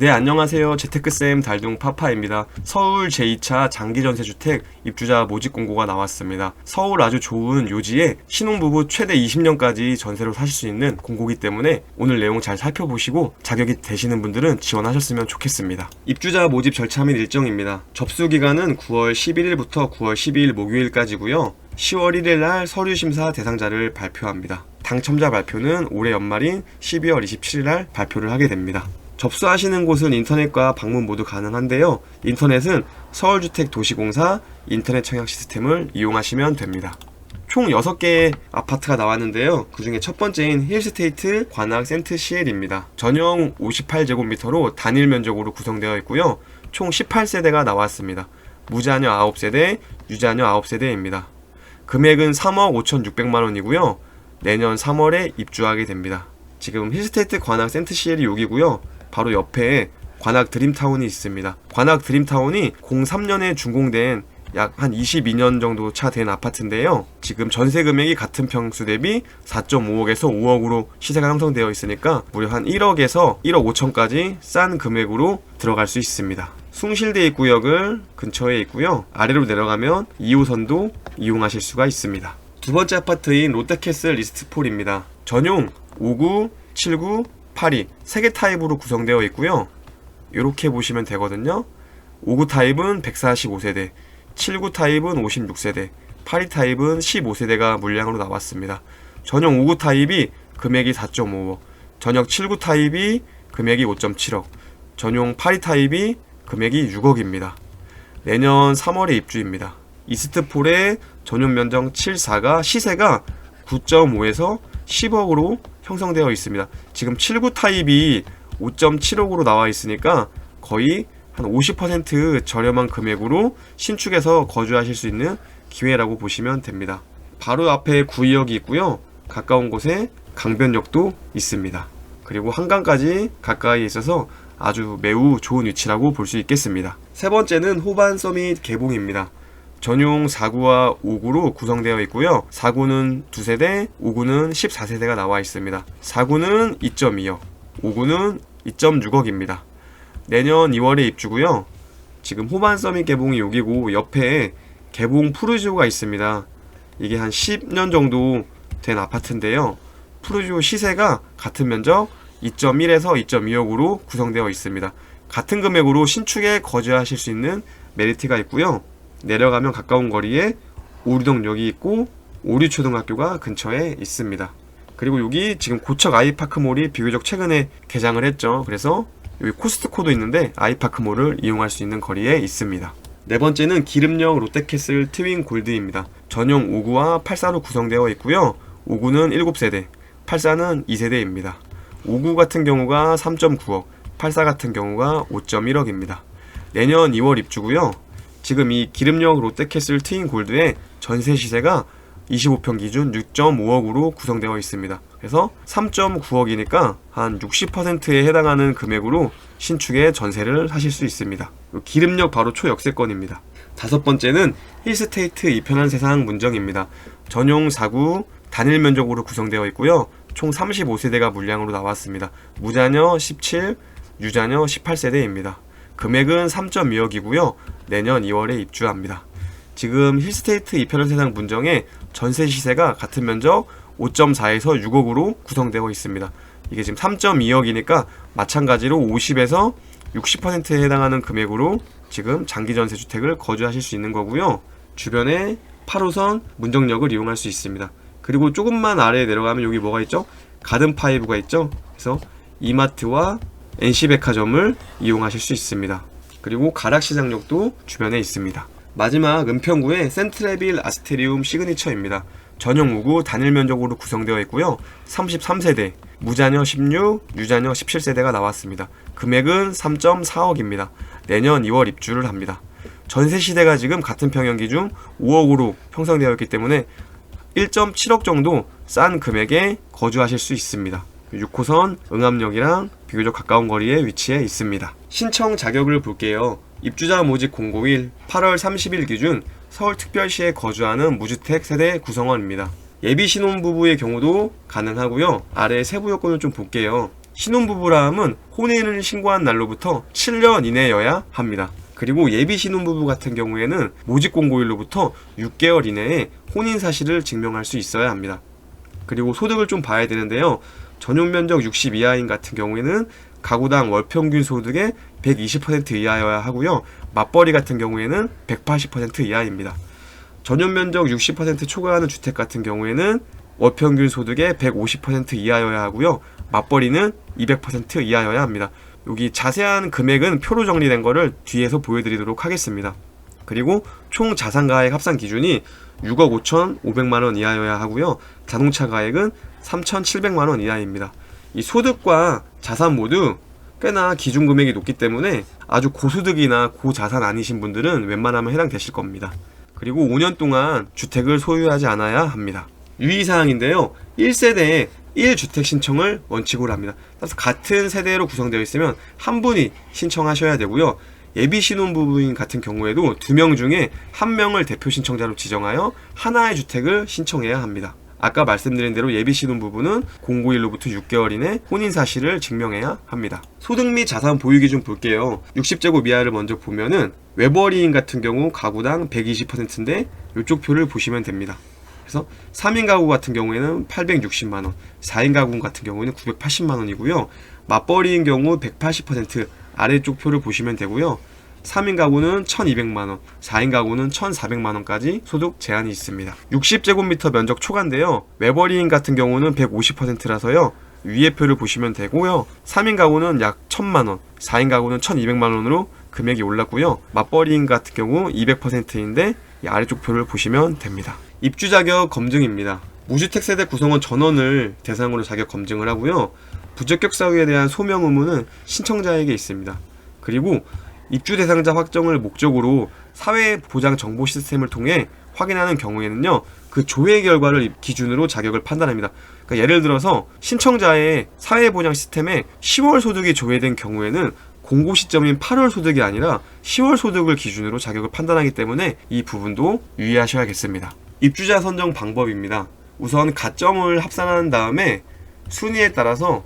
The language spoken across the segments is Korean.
네, 안녕하세요. 재테크쌤 달둥 파파입니다. 서울 제2차 장기전세주택 입주자 모집 공고가 나왔습니다. 서울 아주 좋은 요지에 신혼부부 최대 20년까지 전세로 사실 수 있는 공고기 때문에 오늘 내용 잘 살펴보시고 자격이 되시는 분들은 지원하셨으면 좋겠습니다. 입주자 모집 절차 및 일정입니다. 접수 기간은 9월 11일부터 9월 12일 목요일까지고요. 10월 1일 날 서류 심사 대상자를 발표합니다. 당첨자 발표는 올해 연말인 12월 27일 날 발표를 하게 됩니다. 접수하시는 곳은 인터넷과 방문 모두 가능한데요. 인터넷은 서울주택도시공사 인터넷 청약 시스템을 이용하시면 됩니다. 총 6개의 아파트가 나왔는데요. 그 중에 첫 번째인 힐스테이트 관악 센트시엘입니다. 전용 58제곱미터로 단일 면적으로 구성되어 있고요. 총 18세대가 나왔습니다. 무자녀 9세대, 유자녀 9세대입니다. 금액은 3억 5,600만 원이고요. 내년 3월에 입주하게 됩니다. 지금 힐스테이트 관악 센트시엘이 여기고요. 바로 옆에 관악 드림타운이 있습니다. 관악 드림타운이 03년에 준공된 약 한 22년 정도 차 된 아파트인데요. 지금 전세 금액이 같은 평수 대비 4.5억에서 5억으로 시세가 형성되어 있으니까 무려 한 1억에서 1억 5천까지 싼 금액으로 들어갈 수 있습니다. 숭실대 입구역을 근처에 있고요. 아래로 내려가면 2호선도 이용하실 수가 있습니다. 두 번째 아파트인 롯데캐슬 리스트폴입니다. 전용 59, 79, 82세개 타입으로 구성되어 있고요. 이렇게 보시면 되거든요. 59 타입은 145세대, 79 타입은 56세대, 82 타입은 15세대가 물량으로 나왔습니다. 전용 59 타입이 금액이 4.5억, 전역 79 타입이 금액이 5.7억, 전용 82 타입이 금액이 6억입니다. 내년 3월에 입주입니다. 이스트폴의 전용 면적 74가 시세가 9.5에서 10억으로 형성되어 있습니다. 지금 79 타입이 5.7억으로 나와 있으니까 거의 한 50% 저렴한 금액으로 신축해서 거주하실 수 있는 기회라고 보시면 됩니다. 바로 앞에 구의역이 있고요. 가까운 곳에 강변역도 있습니다. 그리고 한강까지 가까이 있어서 아주 매우 좋은 위치라고 볼 수 있겠습니다. 세 번째는 호반 서밋 개봉입니다. 전용 4구와 5구로 구성되어 있고요. 4구는 2세대, 5구는 14세대가 나와 있습니다. 4구는 2.2억, 5구는 2.6억입니다. 내년 2월에 입주고요. 지금 호반 서밋 개봉이 여기고 옆에 개봉 푸르지오가 있습니다. 이게 한 10년 정도 된 아파트인데요. 푸르지오 시세가 같은 면적 2.1에서 2.2억으로 구성되어 있습니다. 같은 금액으로 신축에 거주하실 수 있는 메리트가 있고요. 내려가면 가까운 거리에 오류동역이 있고 오류초등학교가 근처에 있습니다. 그리고 여기 지금 고척 아이파크몰이 비교적 최근에 개장을 했죠. 그래서 여기 코스트코도 있는데 아이파크몰을 이용할 수 있는 거리에 있습니다. 네 번째는 기름역 롯데캐슬 트윈 골드입니다. 전용 5구와 84로 구성되어 있고요. 5구는 7세대, 84는 2세대입니다. 5구 같은 경우가 3.9억, 84 같은 경우가 5.1억입니다. 내년 2월 입주고요. 지금 이 기름역 롯데캐슬 트윈 골드의 전세 시세가 25평 기준 6.5억으로 구성되어 있습니다. 그래서 3.9억이니까 한 60%에 해당하는 금액으로 신축의 전세를 하실 수 있습니다. 기름역 바로 초역세권입니다. 다섯 번째는 힐스테이트 이편한 세상 문정입니다. 전용 4구 단일 면적으로 구성되어 있고요. 총 35세대가 물량으로 나왔습니다. 무자녀 17, 유자녀 18세대입니다. 금액은 3.2억이고요. 내년 2월에 입주합니다. 지금 힐스테이트 이편한 세상 문정의 전세 시세가 같은 면적 5.4에서 6억으로 구성되어 있습니다. 이게 지금 3.2억이니까 마찬가지로 50에서 60%에 해당하는 금액으로 지금 장기 전세 주택을 거주하실 수 있는 거고요. 주변에 8호선 문정역을 이용할 수 있습니다. 그리고 조금만 아래에 내려가면 여기 뭐가 있죠? 가든 파이브가 있죠. 그래서 이마트와 NC백화점을 이용하실 수 있습니다. 그리고 가락 시장역도 주변에 있습니다. 마지막 은평구의 센트레빌 아스테리움 시그니처입니다. 전용 5구 단일 면적으로 구성되어 있고요. 33세대, 무자녀 16, 유자녀 17세대가 나왔습니다. 금액은 3.4억입니다. 내년 2월 입주를 합니다. 전세 시대가 지금 같은 평형 기준 5억으로 형성되어 있기 때문에 1.7억 정도 싼 금액에 거주하실 수 있습니다. 6호선 응암역이랑 비교적 가까운 거리에 위치해 있습니다. 신청 자격을 볼게요. 입주자 모집 공고일 8월 30일 기준 서울특별시에 거주하는 무주택 세대 구성원입니다. 예비 신혼부부의 경우도 가능하고요. 아래 세부 요건을 좀 볼게요. 신혼부부라 함은 혼인을 신고한 날로부터 7년 이내여야 합니다. 그리고 예비 신혼부부 같은 경우에는 모집 공고일로부터 6개월 이내에 혼인 사실을 증명할 수 있어야 합니다. 그리고 소득을 좀 봐야 되는데요. 전용 면적 60 이하인 같은 경우에는 가구당 월 평균 소득의 120% 이하여야 하고요. 맞벌이 같은 경우에는 180% 이하입니다. 전용 면적 60% 초과하는 주택 같은 경우에는 월 평균 소득의 150% 이하여야 하고요. 맞벌이는 200% 이하여야 합니다. 여기 자세한 금액은 표로 정리된 거를 뒤에서 보여드리도록 하겠습니다. 그리고 총 자산 가액 합산 기준이 6억 5천 5백만 원 이하여야 하고요. 자동차 가액은 3,700만 원 이하입니다. 이 소득과 자산 모두 꽤나 기준 금액이 높기 때문에 아주 고소득이나 고자산 아니신 분들은 웬만하면 해당되실 겁니다. 그리고 5년 동안 주택을 소유하지 않아야 합니다. 유의사항인데요. 1세대에 1주택 신청을 원칙으로 합니다. 따라서 같은 세대로 구성되어 있으면 한 분이 신청하셔야 되고요. 예비 신혼부부인 같은 경우에도 두 명 중에 한 명을 대표 신청자로 지정하여 하나의 주택을 신청해야 합니다. 아까 말씀드린 대로 예비 신혼부부는 공고일로부터 6개월 이내 혼인 사실을 증명해야 합니다. 소득 및 자산 보유 기준 볼게요. 60제곱 이하를 먼저 보면은 외벌이인 같은 경우 가구당 120%인데 이쪽 표를 보시면 됩니다. 그래서 3인 가구 같은 경우에는 860만 원, 4인 가구 같은 경우에는 980만 원이고요. 맞벌이인 경우 180% 아래쪽 표를 보시면 되고요. 3인 가구는 1200만 원, 4인 가구는 1400만 원까지 소득 제한이 있습니다. 60제곱미터 면적 초과인데요. 외벌이인 같은 경우는 150%라서요. 위에 표를 보시면 되고요. 3인 가구는 약 1000만 원, 4인 가구는 1200만 원으로 금액이 올랐고요. 맞벌이인 같은 경우 200%인데 이 아래쪽 표를 보시면 됩니다. 입주 자격 검증입니다. 무주택 세대 구성원 전원을 대상으로 자격 검증을 하고요. 부적격 사유에 대한 소명 의무는 신청자에게 있습니다. 그리고 입주 대상자 확정을 목적으로 사회보장 정보 시스템을 통해 확인하는 경우에는요, 그 조회 결과를 기준으로 자격을 판단합니다. 그러니까 예를 들어서 신청자의 사회보장 시스템에 10월 소득이 조회된 경우에는 공고 시점인 8월 소득이 아니라 10월 소득을 기준으로 자격을 판단하기 때문에 이 부분도 유의하셔야겠습니다. 입주자 선정 방법입니다. 우선 가점을 합산한 다음에 순위에 따라서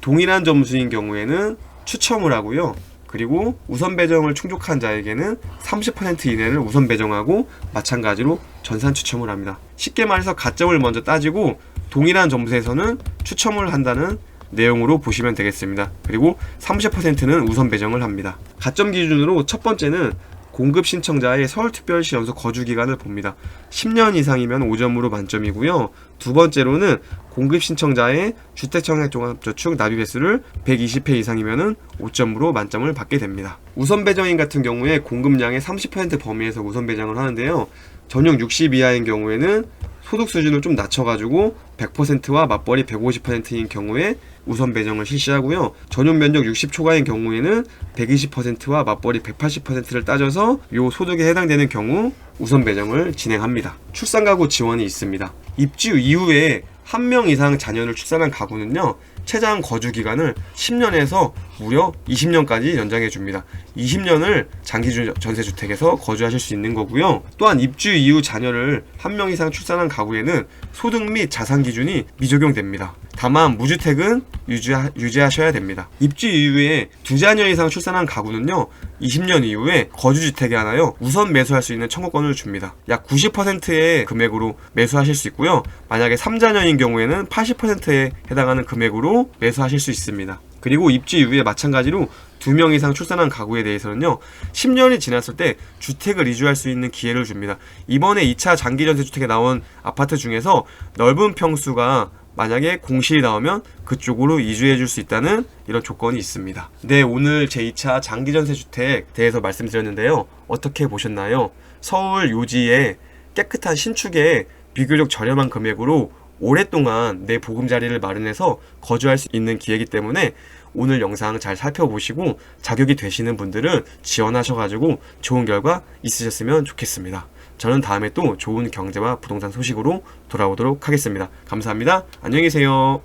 동일한 점수인 경우에는 추첨을 하고요. 그리고 우선 배정을 충족한 자에게는 30% 이내를 우선 배정하고 마찬가지로 전산 추첨을 합니다. 쉽게 말해서 가점을 먼저 따지고 동일한 점수에서는 추첨을 한다는 내용으로 보시면 되겠습니다. 그리고 30%는 우선 배정을 합니다. 가점 기준으로 첫 번째는 공급 신청자의 서울특별시 연속 거주 기간을 봅니다. 10년 이상이면 5점으로 만점이고요. 두 번째로는 공급 신청자의 주택청약 종합저축 납입 횟수를 120회 이상이면 5점으로 만점을 받게 됩니다. 우선 배정인 같은 경우에 공급량의 30% 범위에서 우선 배정을 하는데요. 전용 60 이하인 경우에는 소득 수준을 좀 낮춰가지고 100%와 맞벌이 150%인 경우에 우선 배정을 실시하고요. 전용 면적 60 초과인 경우에는 120%와 맞벌이 180%를 따져서 요 소득에 해당되는 경우 우선 배정을 진행합니다. 출산 가구 지원이 있습니다. 입주 이후에 한 명 이상 자녀를 출산한 가구는요. 최장 거주 기간을 10년에서 무려 20년까지 연장해 줍니다. 20년을 장기 주- 전세 주택에서 거주하실 수 있는 거고요. 또한 입주 이후 자녀를 한 명 이상 출산한 가구에는 소득 및 자산 기준이 미적용됩니다. 다만 무주택은 유지하, 유지하셔야 됩니다. 입주 이후에 두 자녀 이상 출산한 가구는요. 20년 이후에 거주주택에 하나요 우선 매수할 수 있는 청구권을 줍니다. 약 90%의 금액으로 매수하실 수 있고요. 만약에 3자녀인 경우에는 80%에 해당하는 금액으로 매수하실 수 있습니다. 그리고 입주 이후에 마찬가지로 두명 이상 출산한 가구에 대해서는요, 10년이 지났을 때 주택을 이주할 수 있는 기회를 줍니다. 이번에 2차 장기 전세 주택에 나온 아파트 중에서 넓은 평수가 만약에 공실이 나오면 그쪽으로 이주해 줄 수 있다는 이런 조건이 있습니다. 네, 오늘 제2차 장기 전세 주택 대해서 말씀드렸는데요. 어떻게 보셨나요? 서울 요지에 깨끗한 신축에 비교적 저렴한 금액으로 오랫동안 내 보금자리를 마련해서 거주할 수 있는 기회이기 때문에 오늘 영상 잘 살펴보시고 자격이 되시는 분들은 지원하셔가지고 좋은 결과 있으셨으면 좋겠습니다. 저는 다음에 또 좋은 경제와 부동산 소식으로 돌아오도록 하겠습니다. 감사합니다. 안녕히 계세요.